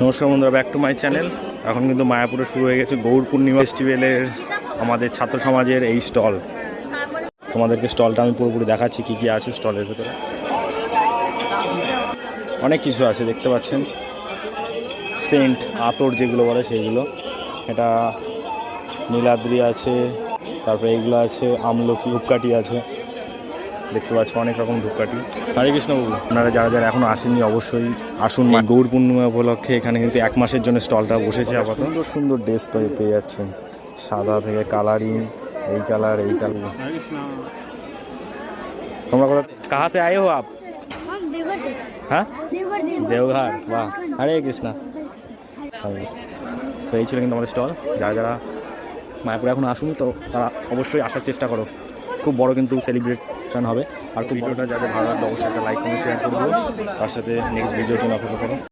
নমস্কার বন্ধুরা back to my channel এখন কিন্তু মায়াপুরে শুরু হয়ে গেছে গৌর পূর্ণিমা ফেস্টিভ্যালের আমাদের ছাত্র সমাজের এই স্টল তোমাদেরকে স্টলটা আমি পুরোপুরি দেখাচ্ছি, কী কী আছে স্টলের ভেতরে। অনেক কিছু আছে, দেখতে পাচ্ছেন। সেন্ট আতর যেগুলো বলে সেইগুলো এটা নীলাদ্রি আছে, তারপরে এইগুলো আছে, আমলকি ধূপকাঠি আছে। দেখতে পাচ্ছ অনেক রকম ধূপকাঠি। হরে কৃষ্ণবাবু আপনারা যারা যারা এখনও আসেননি অবশ্যই আসুন গৌর পূর্ণিমা উপলক্ষে। এখানে কিন্তু এক মাসের জন্য স্টলটা বসেছে আবার সুন্দর সুন্দর ড্রেস পেয়ে যাচ্ছেন। সাদা থেকে কালারিং এই কালার এই কালার। তোমরা কোথা কাহা সে আয়ে হো আপ? হ্যাঁ? দেওঘাট বাহ। হরে কৃষ্ণা। তো এই ছিল কিন্তু আমাদের স্টল। যারা যারা মায়াপুরে এখন আসুন তো তারা অবশ্যই আসার চেষ্টা করো। খুব বড় কিন্তু সেলিব্রেট সেলিব্রেশন হবে। আর ভিডিওটা যাদের ভালো লাগবে, অবশ্যই একটা লাইক কমেন্ট শেয়ার করব তার সাথে নেক্সট ভিডিওর জন্য অপেক্ষা করো